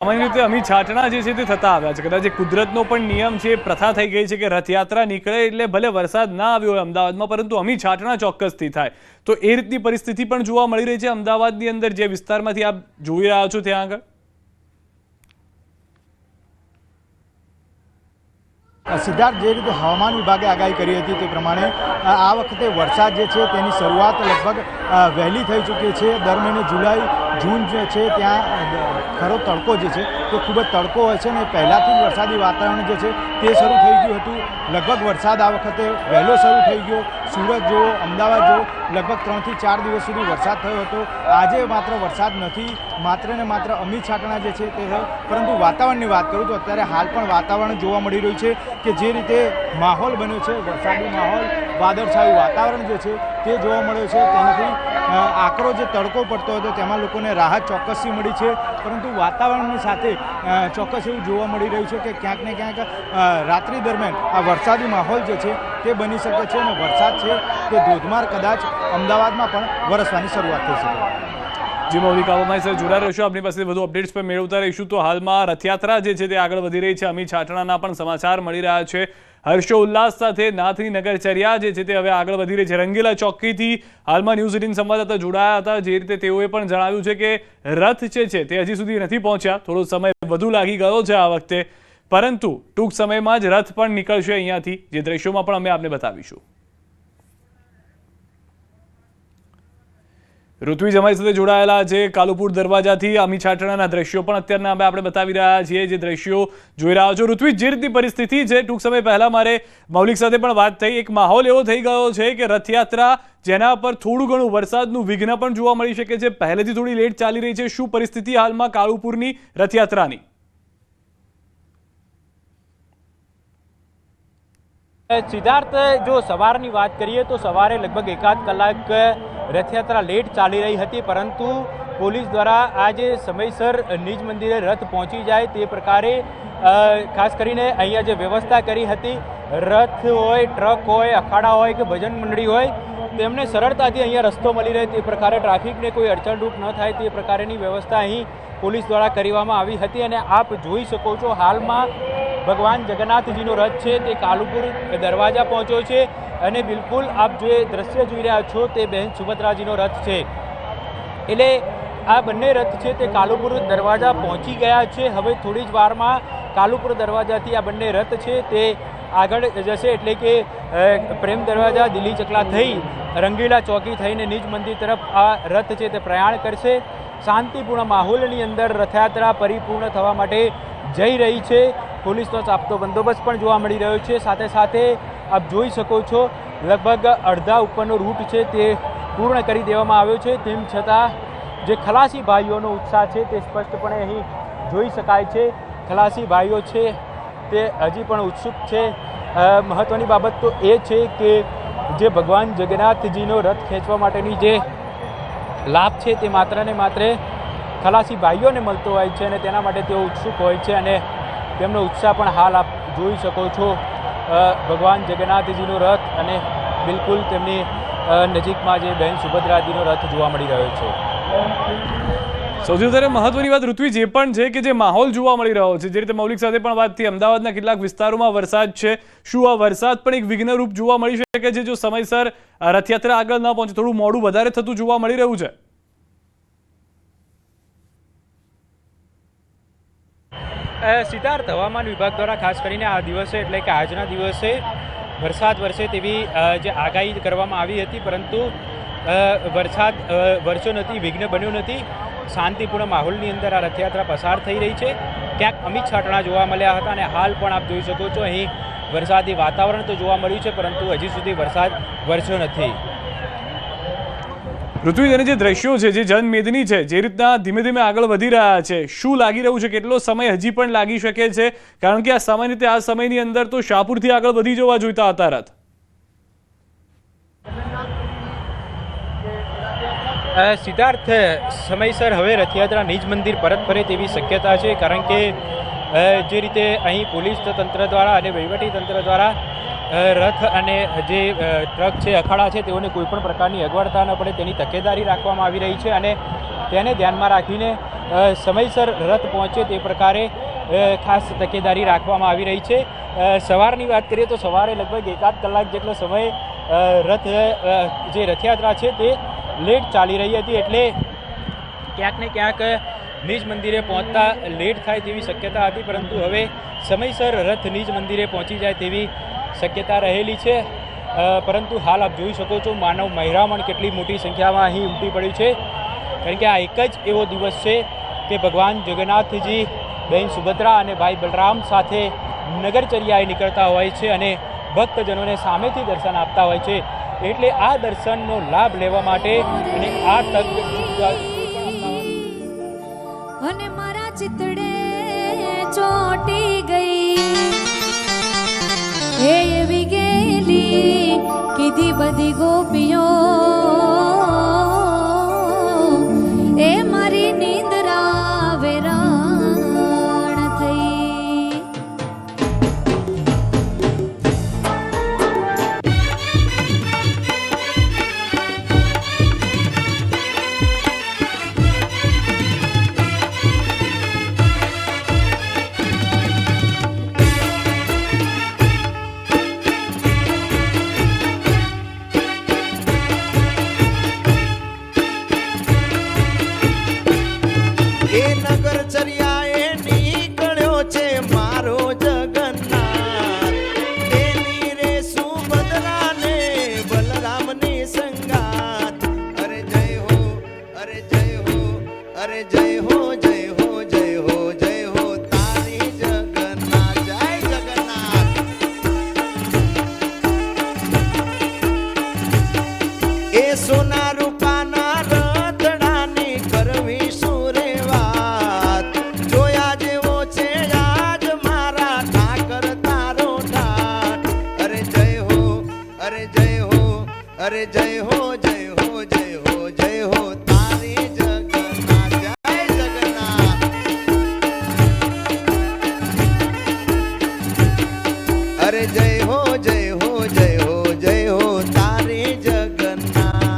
સામાન્ય રીતે અમી છાટણા જે છે તે થતા આવ્યા છે. કદાચ કુદરતનો પણ નિયમ છે, પ્રથા થઈ ગઈ છે કે રથયાત્રા નીકળે એટલે ભલે વરસાદ ના આવ્યો હોય અમદાવાદમાં, પરંતુ અમી છાટણા ચોક્કસથી થાય. તો એ રીતની પરિસ્થિતિ પણ જોવા મળી રહી છે અમદાવાદની અંદર જે વિસ્તારમાંથી આપ જોઈ રહ્યા છો ત્યાં આગળ? સિદ્ધાર્થ જે રીતે હવામાન વિભાગે આગાહી કરી હતી તે પ્રમાણે આ વખતે વરસાદ જે છે તેની શરૂઆત લગભગ વહેલી થઈ ચૂકી છે. દર મહિને જુલાઈ, જૂન જે છે ત્યાં ખરો તડકો જે છે તે ખૂબ જ તડકો હોય છે અને પહેલાંથી વરસાદી વાતાવરણ જે છે તે શરૂ થઈ ગયું હતું. લગભગ વરસાદ આ વખતે વહેલો શરૂ થઈ ગયો. સુરત જુઓ, અમદાવાદ જુઓ, લગભગ ત્રણથી ચાર દિવસ સુધી વરસાદ થયો હતો. આજે માત્ર વરસાદ નથી, માત્ર ને માત્ર અમી છાટણા જે છે તે પરંતુ વાતાવરણની વાત કરું તો અત્યારે હાલ પણ વાતાવરણ જોવા મળી રહ્યું છે. કે જે રીતે માહોલ બન્યો છે, વરસાદી માહોલ, વાદળછાયું વાતાવરણ જે છે, તે જોવા મળ્યો છે. તેનાથી આકરો જે તડકો પડતો હતો, તેમાં લોકોને રાહત ચોક્કસથી મળી છે. પરંતુ વાતાવરણની સાથે ચોક્કસ એવું જોવા મળી રહ્યું છે કે ક્યાંક ને ક્યાંક રાત્રિ દરમિયાન આ વરસાદી માહોલ જે છે, તે બની શકે છે અને વરસાદ છે, તે ધોધમાર કદાચ અમદાવાદમાં પણ વરસવાની શરૂઆત થઈ શકે. જી મોદી આવામાં સર જોડા રહેશો આપણી પાસે વધુ અપડેટ્સ પણ મેળવતા રહીશું. તો હાલમાં રથયાત્રા જે છે તે આગળ વધી રહી છે. અમી છાટણાના પણ સમાચાર મળી રહ્યા છે. હર્ષો ઉલ્લાસ સાથે નાથની નગરચર્યા જે છે તે હવે આગળ વધી રહી છે. રંગીલા ચોકીથી હાલમાં ન્યૂઝ એટીન સંવાદદાતા જોડાયા હતા. જે રીતે તેઓએ પણ જણાવ્યું છે કે રથ જે છે તે હજી સુધી નથી પહોંચ્યા. થોડો સમય વધુ લાગી ગયો છે આ વખતે. પરંતુ ટૂંક સમયમાં જ રથ પણ નીકળશે અહીંયાથી. જે દ્રશ્યોમાં પણ અમે આપને બતાવીશું. ઋત્વિજ અમારી સાથે જોડાયેલા છે. કાલુપુર દરવાજાથી અમી છાટણાના દ્રશ્યો પણ અત્યારના અમે આપણે બતાવી રહ્યા છીએ. જે દ્રશ્યો જોઈ રહ્યા છો. ઋત્વિજ, જે રીતની પરિસ્થિતિ છે? ટૂંક સમય પહેલાં મારે મૌલિક સાથે પણ વાત થઈ. એક માહોલ એવો થઈ ગયો છે કે રથયાત્રા જેના પર થોડું ઘણું વરસાદનું વિઘ્ન પણ જોવા મળી શકે છે. પહેલેથી થોડી લેટ ચાલી રહી છે. શું પરિસ્થિતિ હાલમાં કાલુપુરની રથયાત્રાની? સિદ્ધાર્થ જો સવારની વાત કરીએ તો સવારે લગભગ એકાદ કલાક રથયાત્રા લેટ ચાલી રહી હતી, પરંતુ પોલીસ દ્વારા આજે સમયસર નિજ મંદિરે રથ પહોંચી જાય તે પ્રકારે ખાસ કરીને અહીંયા જે વ્યવસ્થા કરી હતી, રથ હોય, ટ્રક હોય, અખાડા હોય કે ભજન મંડળી હોય તેમને સરળતાથી અહીંયા રસ્તો મળી રહે તે પ્રકારે ટ્રાફિકને કોઈ અડચણરૂપ ન થાય તે પ્રકારની વ્યવસ્થા અહીં પોલીસ દ્વારા કરવામાં આવી હતી અને આપ જોઈ શકો છો હાલમાં ભગવાન જગન્નાથજીનો રથ છે તે કાલુપુર દરવાજા પહોંચ્યો છે અને બિલકુલ આપ જે દ્રશ્ય જોઈ રહ્યા છો તે બહેન સુભદ્રાજીનો રથ છે. એટલે આ બંને રથ છે તે કાલુપુર દરવાજા પહોંચી ગયા છે. હવે થોડી જ વારમાં કાલુપુર દરવાજાથી આ બંને રથ છે તે આગળ જશે એટલે કે પ્રેમ દરવાજા, દિલ્હી ચકલા થઈ, રંગીલા ચોકી થઈને નિજ મંદિર તરફ આ રથ છે તે પ્રયાણ કરશે. શાંતિપૂર્ણ માહોલની અંદર રથયાત્રા પરિપૂર્ણ થવા માટે જઈ રહી છે. પોલીસનો ચાપતો બંદોબસ્ત પણ જોવા મળી રહ્યો છે. સાથે સાથે આપ જોઈ શકો છો, લગભગ અડધા ઉપરનો રૂટ છે તે પૂર્ણ કરી દેવામાં આવ્યો છે. તેમ છતાં જે ખલાસી ભાઈઓનો ઉત્સાહ છે તે સ્પષ્ટપણે અહીં જોઈ શકાય છે. ખલાસી ભાઈઓ છે, તે હજી પણ ઉત્સુક છે. મહત્ત્વની બાબત તો એ છે કે જે ભગવાન જગન્નાથજીનો રથ ખેંચવા માટેની જે લાભ છે તે માત્ર ને માત્ર ખલાસી ભાઈઓને મળતો હોય છે અને તેના માટે તેઓ ઉત્સુક હોય છે અને તેમનો ઉત્સાહ પણ હાલ આપ જોઈ શકો છો. ભગવાન જગન્નાથજીનો રથ અને બિલકુલ તેમની નજીકમાં જે બહેન સુભદ્રાજીનો રથ જોવા મળી રહ્યો છે. સૌથી વધારે મહત્વની વાત ઋત્વિજ, એ પણ છે કે જે માહોલ જોવા મળી રહ્યો છે. જે રીતે મૌલિક સાથે પણ વાત થઈ અમદાવાદના કેટલાક વિસ્તારોમાં વરસાદ છે. શું આ વરસાદ પણ એક વિઘ્નરૂપ જોવા મળી શકે છે, જો સમયસર રથયાત્રા આગળ ન પહોંચે? થોડું મોડું વધારે થતું જોવા મળી રહ્યું છે. સિદ્ધાર્થ હવામાન વિભાગ દ્વારા ખાસ કરીને આ દિવસે એટલે કે આજના દિવસે વરસાદ વરસે તેવી જે આગાહી કરવામાં આવી હતી, પરંતુ વરસાદ વરસ્યો નથી, વિઘ્ન બન્યું નથી. શાંતિપૂર્ણ માહોલની અંદર આ રથયાત્રા પસાર થઈ રહી છે. ક્યાંક અમિત છાંટણા જોવા મળ્યા હતા અને હાલ પણ આપ જોઈ શકો છો, અહીં વરસાદી વાતાવરણ તો જોવા મળ્યું છે, પરંતુ હજી સુધી વરસાદ વરસ્યો નથી. ઋત્વિજ જે દ્રશ્યો છે, જે જનમેદની છે, જે રીતના ધીમે ધીમે આગળ વધી રહ્યા છે, શું લાગી રહ્યું છે, કેટલો સમય હજી પણ લાગી શકે છે? કારણ કે આ સામાન્ય રીતે આ સમયની અંદર તો શાહપુરથી આગળ વધી જવા જોઈતા હતા રથ. સિદ્ધાર્થ, સમયસર હવે રથયાત્રા નિજ મંદિર પરત ફરે તેવી શક્યતા છે, કારણ કે જે રીતે અહીં પોલીસ તંત્ર દ્વારા અને વહીવટી તંત્ર દ્વારા રથ અને જે ટ્રક છે, અખાડા છે, તેઓને કોઈપણ પ્રકારની અગવડતા ન પડે, તેની તકેદારી રાખવામાં આવી રહી છે અને તેને ધ્યાનમાં રાખીને સમયસર રથ પહોંચે તે પ્રકારે ખાસ તકેદારી રાખવામાં આવી રહી છે. સવારની વાત કરીએ તો સવારે લગભગ એકાદ કલાક જેટલો સમય રથ જે રથયાત્રા છે તે લેટ ચાલી રહી હતી એટલે ક્યાંક ને ક્યાંક નિજ મંદિરે પહોંચતા લેટ થાય તેવી શક્યતા હતી, પરંતુ હવે સમયસર રથ નિજ મંદિરે પહોંચી જાય તેવી શક્યતા રહેલી છે. પરંતુ હાલ આપ જોઈ શકો છો માનવ મહેરામણ કેટલી મોટી સંખ્યામાં અહીં ઉમટી પડ્યું છે. કારણ કે આ એક જ એવો દિવસ છે કે ભગવાન જગન્નાથજી બહેન સુભદ્રા અને ભાઈ બલરામ સાથે નગરચર્યાએ નીકળતા હોય છે અને ભક્તજનોને સામેથી દર્શન આપતા હોય છે. એટલે આ દર્શનનો લાભ લેવા માટે અને આ તક અને મારા ચિતડે ચોટી ગઈ. જય હો જય હો જય હો જય